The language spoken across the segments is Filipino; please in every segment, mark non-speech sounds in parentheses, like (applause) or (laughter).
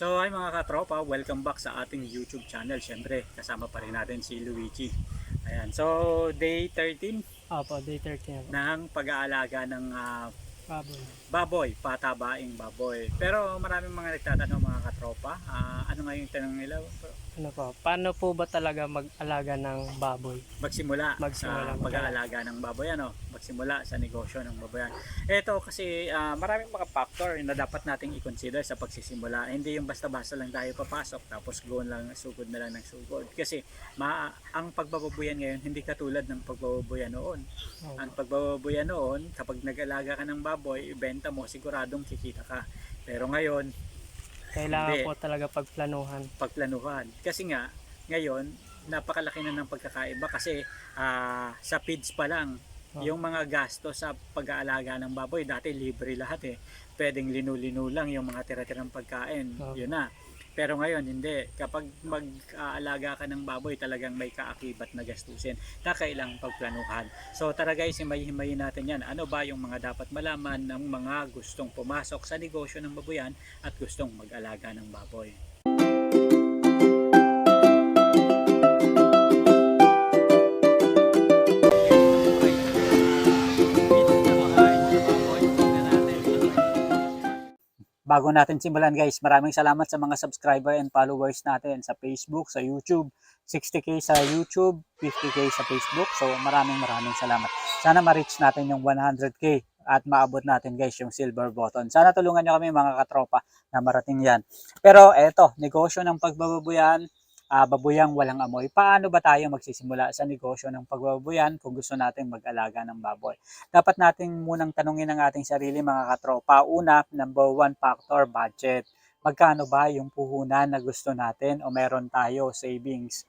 So ay mga katropa, welcome back sa ating YouTube channel. Siyempre, kasama pa rin natin si Luigi. Ayan, so day 13 Opo, day 13 ako. ng pag-aalaga ng ah, Baboy. baboy, patabaing baboy. Pero maraming mga nagtatanong mga katropa, ah, ano nga yung tanong nila? Ano po, paano po ba talaga mag-alaga ng baboy? Magsimula, Magsimula, mag- pag-aalaga ng baboy, ano? Magsimula sa negosyo ng baboyan. Ito kasi ah, maraming mga factor na dapat nating i-consider sa pagsisimula. Hindi yung basta-basta lang tayo papasok tapos go lang sugod na lang ng sugod. Kasi ma ang pagbababoyan ngayon hindi katulad ng pagbababoyan noon. Opo. Ang pagbababoyan noon, kapag nag-alaga ka ng baboy, ibenta mo, siguradong kikita ka. Pero ngayon, Kailangan Hindi. po talaga pagplanuhan. pagplanuhan. Kasi nga, ngayon, napakalaki na ng pagkakaiba kasi ah, sa feeds pa lang, Oh. yung mga gasto sa pag-aalaga ng baboy, dati libre lahat eh. Pwedeng linu-linu lang yung mga tira-tirang pagkain. Oh. Yun na. Pero ngayon, hindi. Kapag mag-aalaga ka ng baboy, talagang may kaakibat na gastusin na kailangang pagplanuhan. So tara guys, himay-himayin natin yan. Ano ba yung mga dapat malaman ng mga gustong pumasok sa negosyo ng baboyan at gustong mag-alaga ng baboy. Bago natin simulan guys, maraming salamat sa mga subscriber and followers natin sa Facebook, sa YouTube. 60k sa YouTube, 50k sa Facebook. So maraming maraming salamat. Sana ma-reach natin yung 100k at maabot natin guys yung silver button. Sana tulungan nyo kami mga katropa na marating yan. Pero eto, negosyo ng pagbababuyan, ah, babuyang walang amoy. Paano ba tayo magsisimula sa negosyo ng pagbababuyan kung gusto natin mag-alaga ng baboy? Dapat nating munang tanungin ang ating sarili mga katropa. Una, number one factor, budget. Magkano ba yung puhunan na gusto natin o meron tayo savings?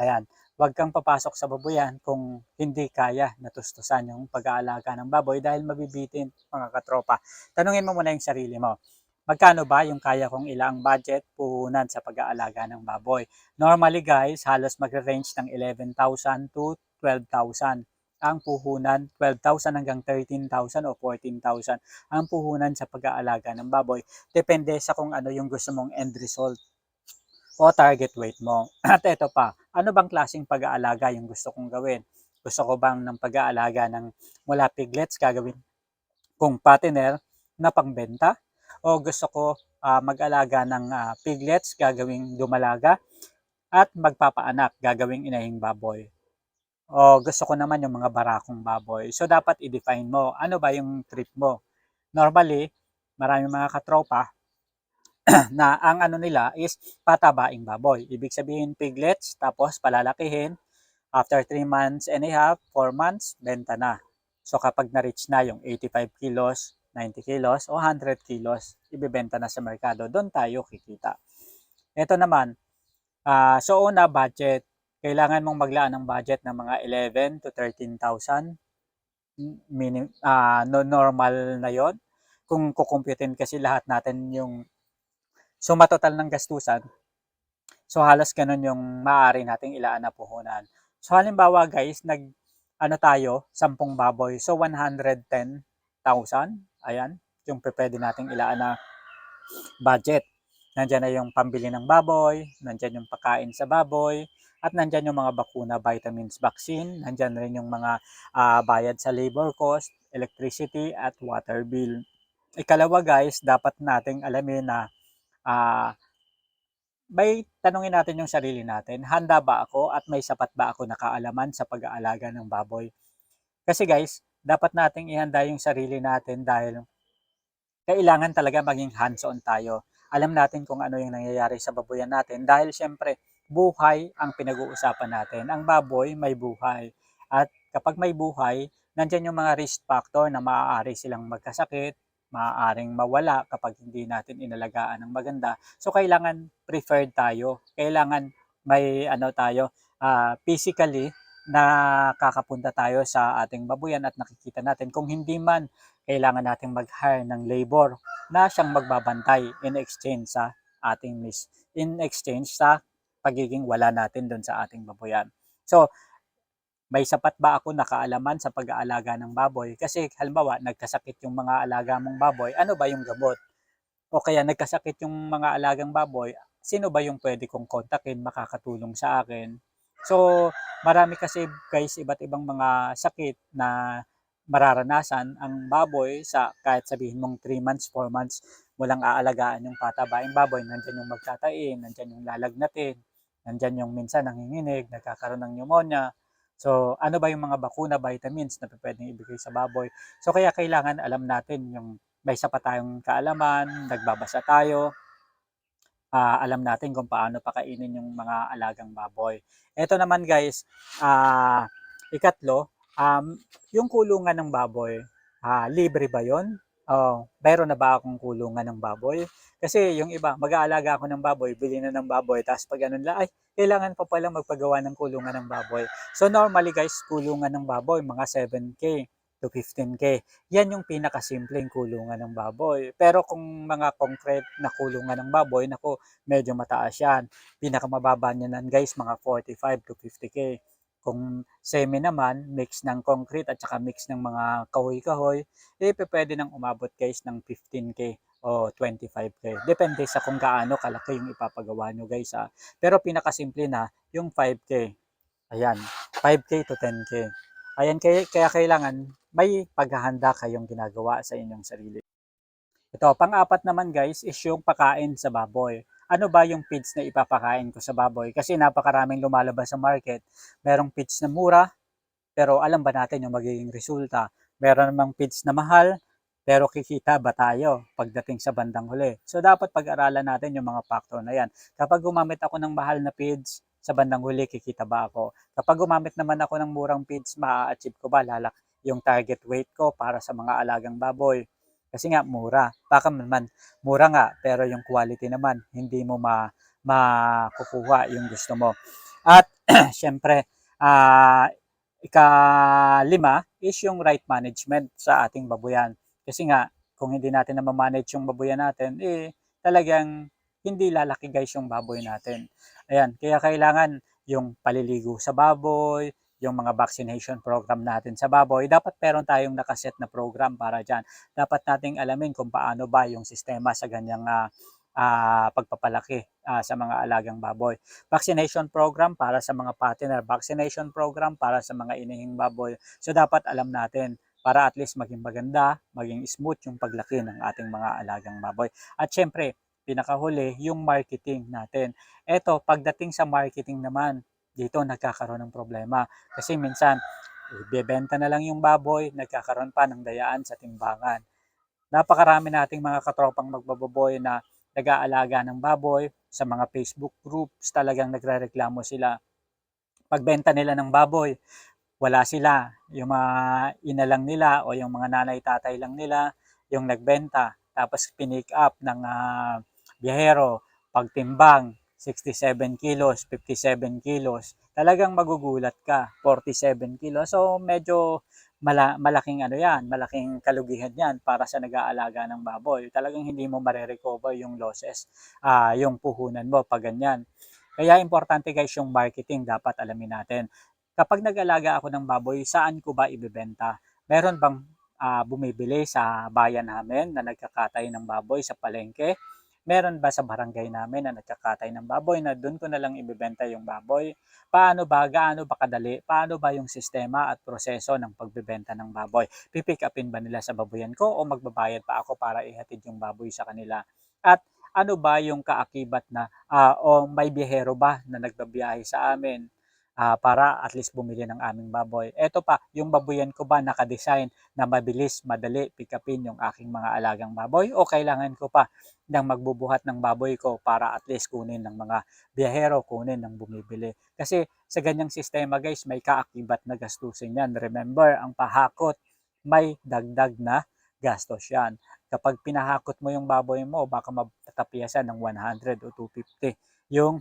Ayan, huwag kang papasok sa baboyan kung hindi kaya natustusan yung pag-aalaga ng baboy dahil mabibitin mga katropa. Tanungin mo muna yung sarili mo. Magkano ba yung kaya kong ilang budget puhunan sa pag-aalaga ng baboy? Normally guys, halos magre-range ng 11,000 to 12,000 ang puhunan, 12,000 hanggang 13,000 o 14,000 ang puhunan sa pag-aalaga ng baboy. Depende sa kung ano yung gusto mong end result o target weight mo. (clears throat) At ito pa, ano bang klaseng pag-aalaga yung gusto kong gawin? Gusto ko bang ng pag-aalaga ng mula piglets gagawin kung patiner na pangbenta? O gusto ko ah, mag-alaga ng ah, piglets gagawing dumalaga at magpapaanak gagawing inahing baboy? O gusto ko naman yung mga barakong baboy. So dapat i-define mo, ano ba yung trip mo? Normally, maraming mga katropa (clears throat) na ang ano nila is patabaing baboy. Ibig sabihin piglets, tapos palalakihin. After 3 months and a half, 4 months, benta na. So kapag na-reach na yung 85 kilos, 90 kilos, o 100 kilos, ibibenta na sa merkado. Doon tayo kikita. Ito naman, ah, so una budget. Kailangan mong maglaan ng budget ng mga 11 to 13,000. Minim, ah, no, normal na yon Kung kukumputin kasi lahat natin yung suma total ng gastusan, so halos ganun yung maaari nating ilaan na puhunan. So halimbawa guys, nag ano tayo, 10 baboy. So 110,000. Ayan, yung pwede nating ilaan na budget. Nandyan na yung pambili ng baboy, nandyan yung pagkain sa baboy, at nandyan yung mga bakuna, vitamins, vaccine, nandyan rin yung mga ah, bayad sa labor cost, electricity, at water bill. Ikalawa guys, dapat nating alamin na ah may tanungin natin yung sarili natin, handa ba ako at may sapat ba ako na kaalaman sa pag-aalaga ng baboy? Kasi guys, dapat nating ihanda yung sarili natin dahil kailangan talaga maging hands-on tayo. Alam natin kung ano yung nangyayari sa baboyan natin dahil syempre, buhay ang pinag-uusapan natin. Ang baboy may buhay. At kapag may buhay, nandyan yung mga risk factor na maaari silang magkasakit, maaaring mawala kapag hindi natin inalagaan ng maganda. So kailangan preferred tayo. Kailangan may ano tayo ah, physically na kakapunta tayo sa ating babuyan at nakikita natin kung hindi man kailangan nating mag-hire ng labor na siyang magbabantay in exchange sa ating miss in exchange sa pagiging wala natin doon sa ating babuyan. So, may sapat ba ako na kaalaman sa pag-aalaga ng baboy? Kasi halimbawa, nagkasakit yung mga alaga mong baboy, ano ba yung gamot? o kaya nagkasakit yung mga alagang baboy, sino ba yung pwede kong kontakin, makakatulong sa akin. So, marami kasi guys, iba't ibang mga sakit na mararanasan ang baboy sa kahit sabihin mong 3 months, 4 months, walang aalagaan yung patabaing baboy, nandyan yung magtatain, nandyan yung lalagnatin, nandyan yung minsan nanginginig, nagkakaroon ng pneumonia. So, ano ba yung mga bakuna, vitamins na pwedeng ibigay sa baboy? So, kaya kailangan alam natin yung may sapat tayong kaalaman, nagbabasa tayo, ah, alam natin kung paano pakainin yung mga alagang baboy. Ito naman guys, ah, ikatlo, um, yung kulungan ng baboy, ah, libre ba yon? Oh, meron na ba akong kulungan ng baboy? Kasi yung iba, mag-aalaga ako ng baboy, bili na ng baboy, tapos pag ano nila, ay, kailangan pa pala magpagawa ng kulungan ng baboy. So normally guys, kulungan ng baboy, mga 7K to 15K. Yan yung pinakasimpleng kulungan ng baboy. Pero kung mga concrete na kulungan ng baboy, nako, medyo mataas yan. Pinakamababa niya nan guys, mga 45 to 50K. Kung semi naman, mix ng concrete at saka mix ng mga kahoy-kahoy, eh pwede nang umabot guys ng 15K o 25K. Depende sa kung gaano kalaki yung ipapagawa nyo guys ha. Pero pinakasimple na, yung 5K. Ayan, 5K to 10K. Ayan, kaya, kaya kailangan may paghahanda kayong ginagawa sa inyong sarili. Ito, pang-apat naman guys is yung pakain sa baboy. Ano ba yung feeds na ipapakain ko sa baboy? Kasi napakaraming lumalabas sa market. Merong feeds na mura, pero alam ba natin yung magiging resulta? Meron namang feeds na mahal, pero kikita ba tayo pagdating sa bandang huli? So dapat pag-aralan natin yung mga factor na yan. Kapag gumamit ako ng mahal na feeds, sa bandang huli kikita ba ako? Kapag gumamit naman ako ng murang feeds, maa-achieve ko ba lalak yung target weight ko para sa mga alagang baboy? Kasi nga mura. Baka naman mura nga pero yung quality naman hindi mo ma makukuha yung gusto mo. At (clears throat) syempre, ah ikalima is yung right management sa ating babuyan. Kasi nga kung hindi natin na manage yung babuyan natin, eh talagang hindi lalaki guys yung baboy natin. Ayan, kaya kailangan yung paliligo sa baboy, yung mga vaccination program natin sa baboy, dapat meron tayong nakaset na program para dyan. Dapat nating alamin kung paano ba yung sistema sa ganyang uh, uh, pagpapalaki uh, sa mga alagang baboy. Vaccination program para sa mga partner, vaccination program para sa mga inihing baboy. So dapat alam natin para at least maging maganda, maging smooth yung paglaki ng ating mga alagang baboy. At syempre, pinakahuli, yung marketing natin. Ito, pagdating sa marketing naman, dito nagkakaroon ng problema. Kasi minsan, ibebenta na lang yung baboy, nagkakaroon pa ng dayaan sa timbangan. Napakarami nating mga katropang magbababoy na nag-aalaga ng baboy sa mga Facebook groups, talagang nagre-reklamo sila. Pagbenta nila ng baboy, wala sila. Yung mga ina lang nila o yung mga nanay-tatay lang nila yung nagbenta. Tapos pinick up ng uh, biyahero, pagtimbang, 67 kilos, 57 kilos, talagang magugulat ka, 47 kilos. So medyo mala, malaking ano yan, malaking kalugihan yan para sa nag-aalaga ng baboy. Talagang hindi mo mare-recover yung losses, uh, yung puhunan mo pag ganyan. Kaya importante guys yung marketing, dapat alamin natin. Kapag nag-alaga ako ng baboy, saan ko ba ibebenta? Meron bang uh, bumibili sa bayan namin na nagkakatay ng baboy sa palengke? Meron ba sa barangay namin na nagkakatay ng baboy na doon ko na lang ibebenta yung baboy? Paano ba, gaano ba kadali? Paano ba yung sistema at proseso ng pagbebenta ng baboy? Pipick upin ba nila sa baboyan ko o magbabayad pa ako para ihatid yung baboy sa kanila? At ano ba yung kaakibat na uh, o may biyahero ba na nagbabiyahe sa amin? Uh, para at least bumili ng aming baboy. Ito pa, yung baboyan ko ba nakadesign na mabilis, madali pick yung aking mga alagang baboy o kailangan ko pa ng magbubuhat ng baboy ko para at least kunin ng mga biyahero, kunin ng bumibili. Kasi sa ganyang sistema guys, may kaakibat na gastusin yan. Remember, ang pahakot may dagdag na gastos yan. Kapag pinahakot mo yung baboy mo, baka matatapiasan ng 100 o 250 yung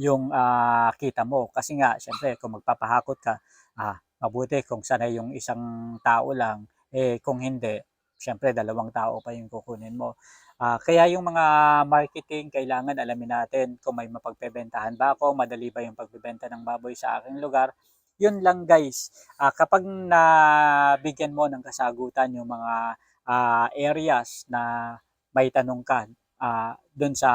yung uh, kita mo. Kasi nga, syempre, kung magpapahakot ka, ah, mabuti kung sanay yung isang tao lang, eh kung hindi, syempre dalawang tao pa yung kukunin mo. Uh, kaya yung mga marketing, kailangan alamin natin kung may mapagbebentahan ba ako, madali ba yung pagbebenta ng baboy sa aking lugar. Yun lang guys, uh, kapag nabigyan mo ng kasagutan yung mga uh, areas na may tanong ka ah doon sa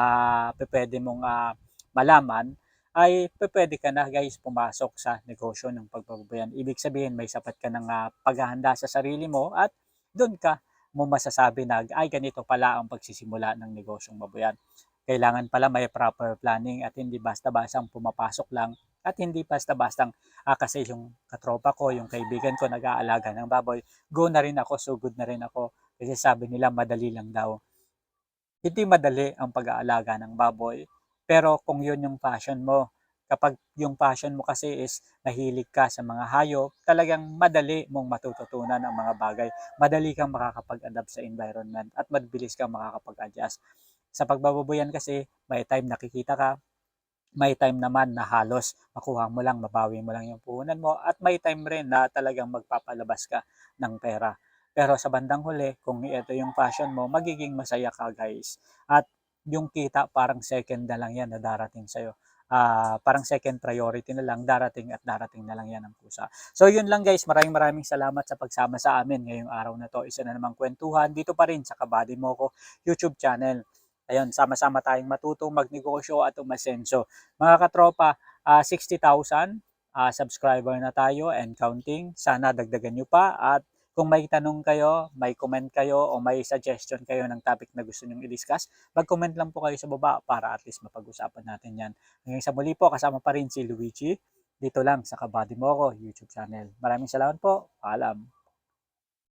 pwede mong ah, malaman, ay pwede ka na guys pumasok sa negosyo ng pagbabayan. Ibig sabihin may sapat ka ng ah, paghahanda sa sarili mo at doon ka mo masasabi na ay ganito pala ang pagsisimula ng negosyong baboyan. Kailangan pala may proper planning at hindi basta-bastang pumapasok lang at hindi basta-bastang ah, kasi yung katropa ko, yung kaibigan ko nag-aalaga ng baboy, go na rin ako, sugod na rin ako. Kasi sabi nila madali lang daw. Hindi madali ang pag-aalaga ng baboy, pero kung yun yung passion mo, kapag yung passion mo kasi is nahilig ka sa mga hayop, talagang madali mong matututunan ang mga bagay. Madali kang makakapag-adapt sa environment at mabilis kang makakapag-adjust. Sa pagbababoyan kasi, may time nakikita ka, may time naman na halos makuha mo lang, mabawi mo lang yung puhunan mo at may time rin na talagang magpapalabas ka ng pera. Pero sa bandang huli, kung ito yung passion mo, magiging masaya ka guys. At yung kita parang second na lang yan na darating sa'yo. Ah, parang second priority na lang, darating at darating na lang yan ang pusa. So yun lang guys, maraming maraming salamat sa pagsama sa amin ngayong araw na to. Isa na namang kwentuhan dito pa rin sa Kabady Moko YouTube channel. Ayun, sama-sama tayong matutong magnegosyo at umasenso. Mga katropa, ah, 60,000 ah, subscriber na tayo and counting. Sana dagdagan nyo pa at kung may tanong kayo, may comment kayo o may suggestion kayo ng topic na gusto nyong i-discuss, mag-comment lang po kayo sa baba para at least mapag-usapan natin yan. Hanggang sa muli po, kasama pa rin si Luigi dito lang sa Kabady Moko YouTube channel. Maraming salamat po. Paalam.